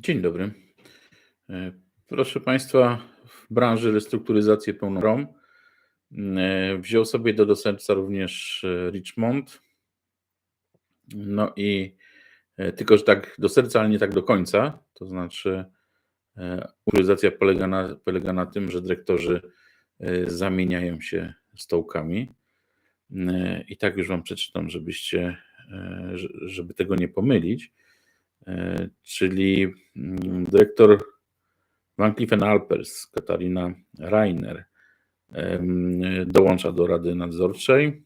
Dzień dobry. E, Proszę Państwa, w branży restrukturyzacji pełną e, wziął sobie do serca również e, Richmond. No i tylko, że tak do serca, ale nie tak do końca. To znaczy, restrukturyzacja polega na, polega na tym, że dyrektorzy zamieniają się stołkami. I tak już Wam przeczytam, żebyście, żeby tego nie pomylić. E, Czyli mm, dyrektor Van Cleef Alpers, Katarina Reiner, em, dołącza do Rady Nadzorczej.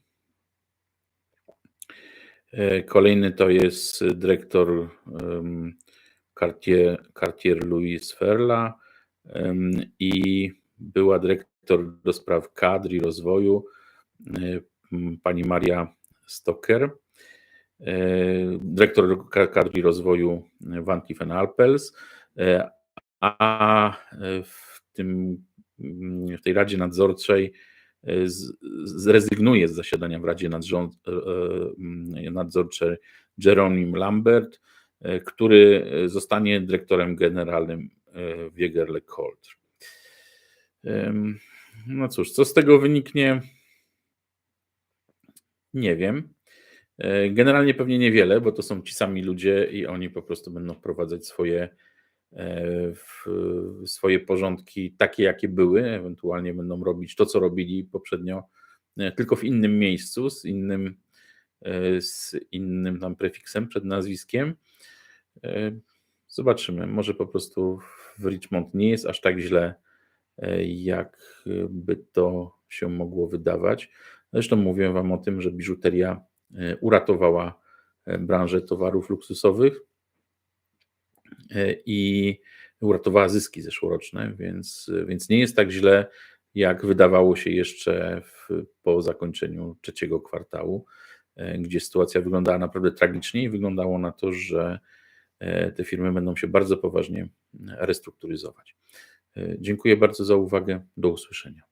E, Kolejny to jest dyrektor Cartier, Cartier Louis Ferla i była dyrektor do spraw kadr i rozwoju e, pani Maria Stocker, e, dyrektor ka- kadr i rozwoju Van Cleef Alpels, e, a e, w, tym, w tej Radzie Nadzorczej e, zrezygnuje z zasiadania w Radzie Nadzor- e, e, Nadzorczej Jeronim Lambert, e, który zostanie dyrektorem generalnym e, w Jägerle Colt. No cóż, co z tego wyniknie? Nie wiem. E, Generalnie pewnie niewiele, bo to są ci sami ludzie i oni po prostu będą wprowadzać swoje, e, swoje porządki takie, jakie były, ewentualnie będą robić to, co robili poprzednio, e, tylko w innym miejscu, z innym, z innym tam prefiksem przed nazwiskiem. Zobaczymy. Może po prostu w Richmond nie jest aż tak źle, e, jak by to się mogło wydawać. Zresztą mówiłem Wam o tym, że biżuteria uratowała e, branżę towarów luksusowych e, i uratowała zyski zeszłoroczne, więc, więc nie jest tak źle, jak wydawało się jeszcze w, po zakończeniu trzeciego kwartału, e, gdzie sytuacja wyglądała naprawdę tragicznie i wyglądało na to, że e, te firmy będą się bardzo poważnie restrukturyzować. E, Dziękuję bardzo za uwagę. Do usłyszenia.